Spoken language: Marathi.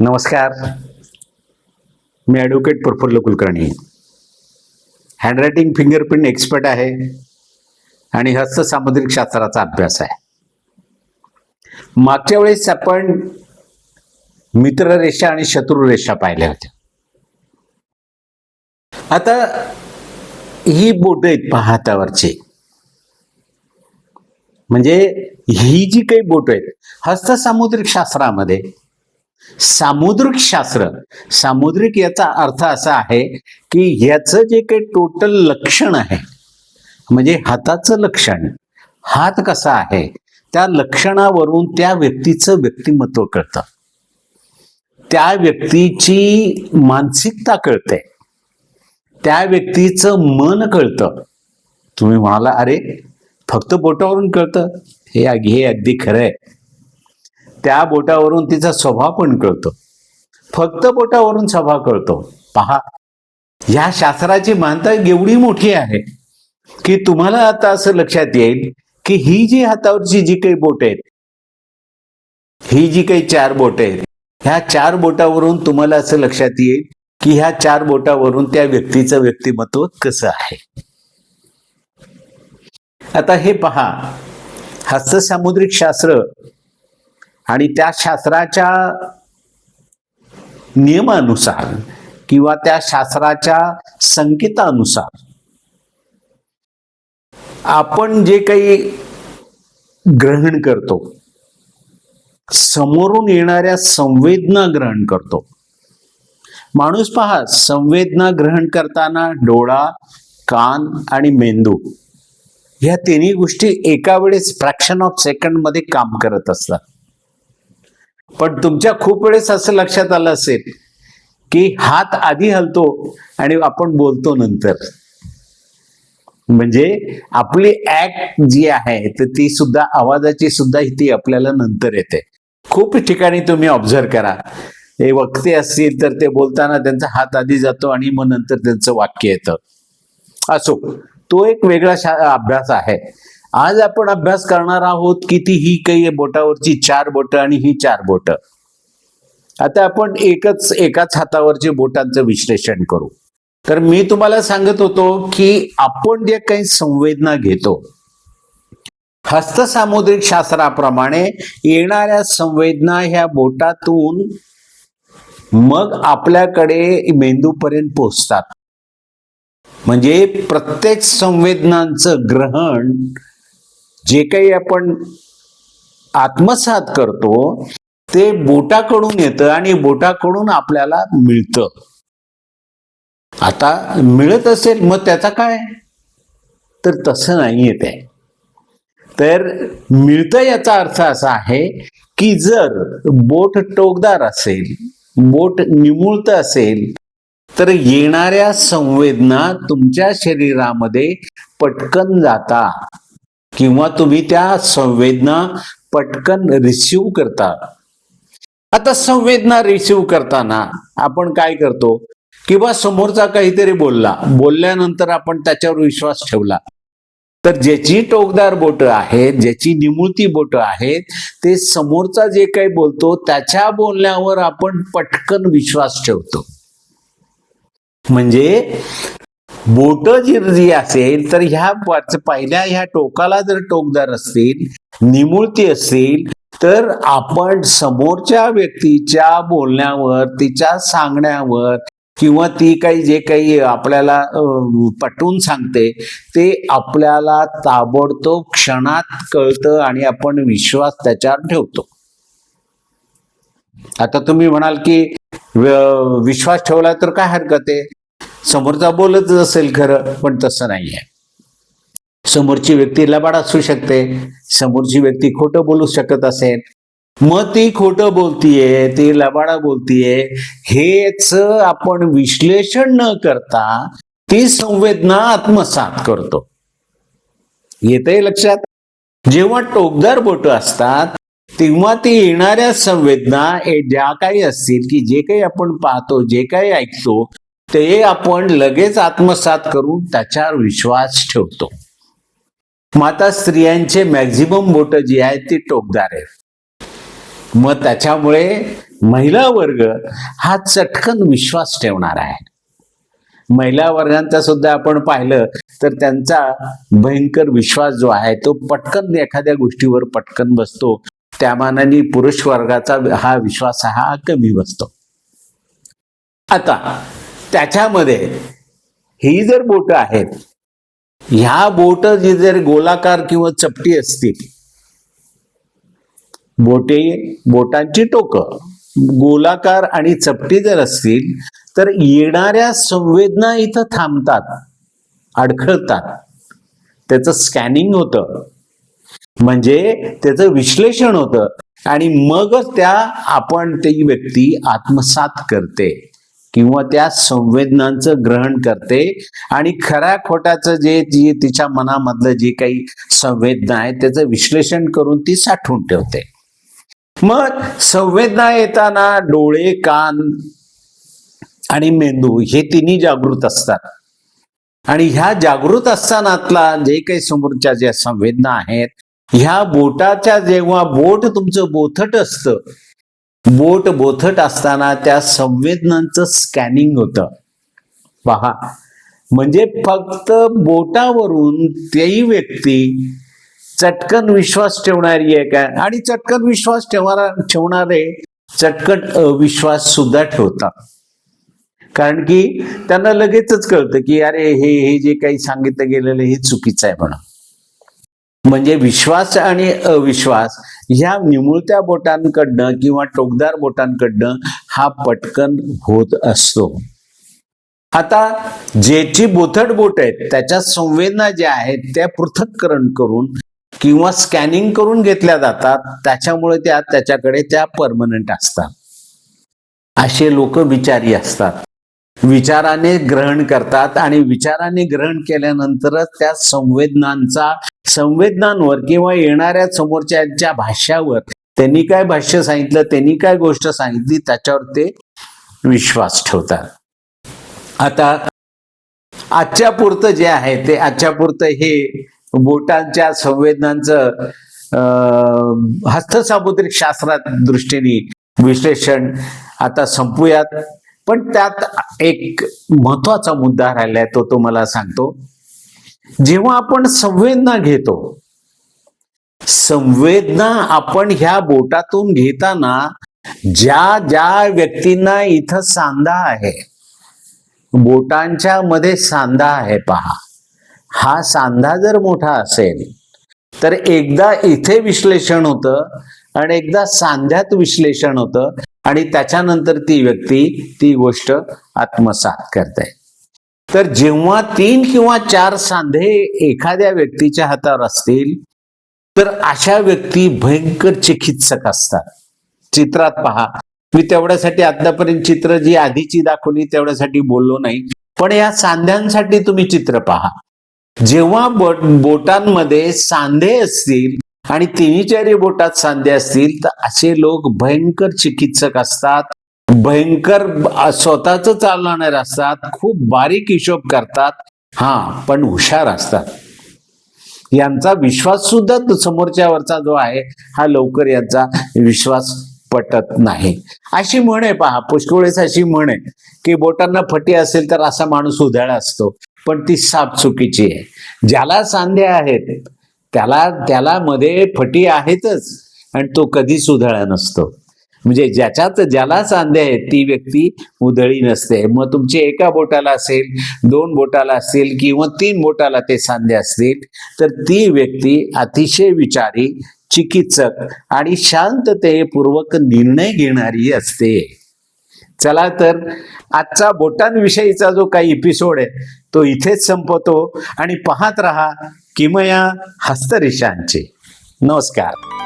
नमस्कार. मी advocate Praful Kulkarni. Handwriting fingerprint expert आहे आणि हस्त सामुद्रिक शास्त्राचा अभ्यास आहे. मागच्या वेळेस आपण मित्ररेषा आणि शत्रुरेषा पाहिल्या होत्या. आता ही बोट आहेत पहा हातावरची म्हणजे ही जी काही बोट आहेत हस्त सामुद्रिक शास्त्रामध्ये सामुद्रिक शास्त्र. सामुद्रिक याचा अर्थ असा आहे की ह्याचं जे काही टोटल लक्षण आहे म्हणजे हाताचं लक्षण हात कसा आहे त्या लक्षणावरून त्या व्यक्तीचं व्यक्तिमत्व कळतं. त्या व्यक्तीची मानसिकता कळते. त्या व्यक्तीचं मन कळतं. तुम्ही म्हणाला अरे फक्त बोटावरून कळतं? हे हे अगदी खरं आहे. त्या बोटावरून तिचा स्वभाव पण कळतो. फक्त बोटावरून स्वभाव कळतो. पहा ह्या शास्त्राची मानता एवढी मोठी आहे की तुम्हाला आता असं लक्षात येईल की ही जी हातावरची जी काही बोट आहेत ही जी काही चार बोट आहेत ह्या चार बोटावरून तुम्हाला असं लक्षात येईल की ह्या चार बोटावरून त्या व्यक्तीचं व्यक्तिमत्व कसं आहे. आता हे पहा हस्तसामुद्रिक शास्त्र आणि त्या शास्त्राच्या नियमानुसार किंवा त्या शास्त्राच्या संकेतानुसार आपण जे काही ग्रहण करतो समोरून येणाऱ्या संवेदना ग्रहण करतो. माणूस पहा संवेदना ग्रहण करताना डोळा कान आणि मेंदू ह्या तिन्ही गोष्टी एका वेळेस फ्रॅक्शन ऑफ सेकंडमध्ये काम करत असतात. पण तुमच्या खूप वेळेस असं लक्षात आलं असेल की हात आधी हलतो आणि आपण बोलतो नंतर. म्हणजे आपली ऍक्ट जी आहे तर ती सुद्धा आवाजाची सुद्धा ती आपल्याला नंतर येते. खूप ठिकाणी तुम्ही ऑब्झर्व करा. हे वक्ते असतील तर ते बोलताना त्यांचा हात आधी जातो आणि मग नंतर त्यांचं वाक्य येतं. असो तो एक वेगळा शा- अभ्यास आहे. आज आपण अभ्यास करणार आहोत की ती ही काही बोटावरची चार बोट आणि ही चार बोट. आता आपण एकच एकाच हातावरचे बोटांचं विश्लेषण करू. तर मी तुम्हाला सांगत होतो की आपण जे काही संवेदना घेतो हस्तसामुद्रिक शास्त्राप्रमाणे येणाऱ्या संवेदना ह्या बोटातून मग आपल्याकडे मेंदूपर्यंत पोहोचतात. म्हणजे प्रत्येक संवेदनांचं ग्रहण जे काही आपण आत्मसात करतो ते बोटाकडून येतं आणि बोटाकडून आपल्याला मिळतं. आता मिळत असेल मग त्याचा काय? तर तसं नाही येत आहे तर मिळतं याचा अर्थ असा आहे की जर बोट टोकदार असेल बोट निमुळत असेल तर येणाऱ्या संवेदना तुमच्या शरीरामध्ये पटकन जाता. किंवा तुम्ही त्या संवेदना पटकन रिसिव्ह करता. आता संवेदना रिसिव्ह करताना आपण काय करतो? किंवा समोरचा काहीतरी बोलला बोलल्यानंतर आपण त्याच्यावर विश्वास ठेवला. तर ज्याची टोकदार बोट आहेत ज्याची निमुळती बोट आहेत ते समोरचा जे काही बोलतो त्याच्या बोलण्यावर आपण पटकन विश्वास ठेवतो. म्हणजे बोट जी जी असेल तर ह्या पहिल्या ह्या टोकाला जर टोकदार असतील निमुळती असतील तर आपण समोरच्या व्यक्तीच्या बोलण्यावर तिच्या सांगण्यावर किंवा ती काही जे काही आपल्याला पटवून सांगते ते आपल्याला ताबडतोब क्षणात कळतं आणि आपण विश्वास त्याच्यावर ठेवतो. आता तुम्ही म्हणाल की विश्वास ठेवला तर काय हरकत आहे? समोरचा बोलत असेल खरं पण तसं नाही आहे समोरची व्यक्ती लबाड असू शकते समोरची व्यक्ती खोटं बोलू शकत असेल. मग ती खोटं बोलतीये ती लबाडा बोलतीये हेच आपण विश्लेषण न करता ती संवेदना आत्मसात करतो. येते लक्षात? जेव्हा टोकदार बोट असतात तेव्हा ती येणाऱ्या संवेदना ज्या काही असतील की जे काही आपण पाहतो जे काही ऐकतो ते आपण लगेच आत्मसात करून त्याच्यावर विश्वास ठेवतो. माता स्त्रियांचे मॅक्झिमम बोट जी आहेत ती टोकदार आहेत. मग त्याच्यामुळे महिला वर्ग हा चटकन विश्वास ठेवणार आहे. महिला वर्गांचा सुद्धा आपण पाहिलं तर त्यांचा भयंकर विश्वास जो आहे तो पटकन एखाद्या गोष्टीवर पटकन बसतो. त्या मानाने पुरुष वर्गाचा हा विश्वास हा कमी बसतो. आता त्याच्यामध्ये ही जर बोट आहेत ह्या बोट जी जर गोलाकार किंवा चपटी असतील बोटे बोटांची टोक गोलाकार आणि चपटी जर असतील तर येणाऱ्या संवेदना इथं थांबतात अडखळतात. त्याचं स्कॅनिंग होतं. म्हणजे त्याचं विश्लेषण होतं. आणि मगच त्या आपण ती व्यक्ती आत्मसात करते. किंवा त्या संवेदनांचं ग्रहण करते. आणि खऱ्या खोट्याचं जे जी तिच्या मनामधलं जे काही संवेदना आहे त्याचं विश्लेषण करून ती साठवून ठेवते. मग संवेदना येताना डोळे कान आणि मेंदू हे तिन्ही जागृत असतात. आणि ह्या जागृत असतानातला जे काही समोरच्या ज्या संवेदना आहेत ह्या बोटाच्या जेव्हा बोट तुमचं बोथट असतं बोट बोथट असताना त्या संवेदनांचं स्कॅनिंग होतं. पहा. म्हणजे फक्त बोटावरून तेही व्यक्ती चटकन विश्वास ठेवणारी आहे. का आणि चटकन विश्वास ठेवणारा ठेवणारे चटकन अविश्वास सुद्धा ठेवतात. कारण की त्यांना लगेचच कळतं की अरे हे हे जे काही सांगितलं गेलेलं हे चुकीचं आहे म्हणा म्हणजे विश्वास आणि अविश्वास ह्या निमुळत्या बोटांकडनं किंवा टोकदार बोटांकडनं हा पटकन होत असतो. आता ज्याची बोथट बोट आहेत त्याच्या संवेदना ज्या आहेत त्या पृथक्करण करून किंवा स्कॅनिंग करून घेतल्या जातात त्याच्यामुळे त्या त्याच्याकडे त्या परमनंट असतात. असे लोक विचारी असतात. विचाराने ग्रहण करतात आणि विचाराने ग्रहण केल्यानंतरच त्या संवेदनांचा संवेदनांवर किंवा येणाऱ्या समोरच्या भाष्यावर त्यांनी काय भाष्य सांगितलं त्यांनी काय गोष्ट सांगितली त्याच्यावर ते विश्वास ठेवतात. आता आजच्या पुरतं जे आहे ते आजच्या पुरतं हे बोटांच्या संवेदनांचं अं, हस्तसामुद्रिक शास्त्रात दृष्टीने विश्लेषण आता संपूयात. पण त्यात एक महत्त्वाचा मुद्दा राहिलाय तो तुम्हाला सांगतो. जेव्हा आपण संवेदना घेतो संवेदना आपण ह्या बोटातून घेताना ज्या ज्या व्यक्तींना इथं सांधा आहे बोटांच्या मध्ये सांधा आहे पहा. हा सांधा जर मोठा असेल तर एकदा इथे विश्लेषण होतं आणि एकदा सांध्यात विश्लेषण होतं आणि त्याच्यानंतर ती व्यक्ती ती गोष्ट आत्मसात करते. तर जेव्हा तीन किंवा चार सांधे एखाद्या व्यक्तीच्या हातावर असतील तर अशा व्यक्ती भयंकर चिकित्सक असतात. चित्रात पहा मी तेवढ्यासाठी आतापर्यंत चित्र जी आधीची दाखवली तेवढ्यासाठी बोललो नाही पण या सांध्यांसाठी तुम्ही चित्र पहा. जेव्हा बोट बोटांमध्ये सांधे असतील आणि तिन्ही चारी बोटात सांधे असतील तर असे लोक भयंकर चिकित्सक असतात. भयंकर स्वतःच चालवणार असतात खूप बारीक हिशोब करतात. हा पण हुशार असतात. यांचा विश्वास सुद्धा समोरच्यावरचा जो आहे हा लवकर यांचा विश्वास पटत नाही. अशी म्हण आहे पहा पुष्कळेस अशी म्हण आहे की बोटांना फटी असेल तर असा माणूस उधळा असतो पण ती साप चुकीची आहे. ज्याला सांधे आहेत त्याला त्याला मध्ये फटी आहेतच आणि तो कधीच उधळा नसतो. म्हणजे ज्याच्यात ज्याला सांधे आहेत ती व्यक्ती उधळी नसते. मग तुमचे एका बोटाला असेल दोन बोटाला असतील किंवा तीन बोटाला ते सांधे असतील तर ती व्यक्ती अतिशय विचारी चिकित्सक आणि शांततेपूर्वक निर्णय घेणारी असते. चला तर आजचा बोटांविषयीचा जो काही एपिसोड आहे तो इथेच संपवतो आणि पाहत रहा किमया हस्तरेषांचे. नमस्कार.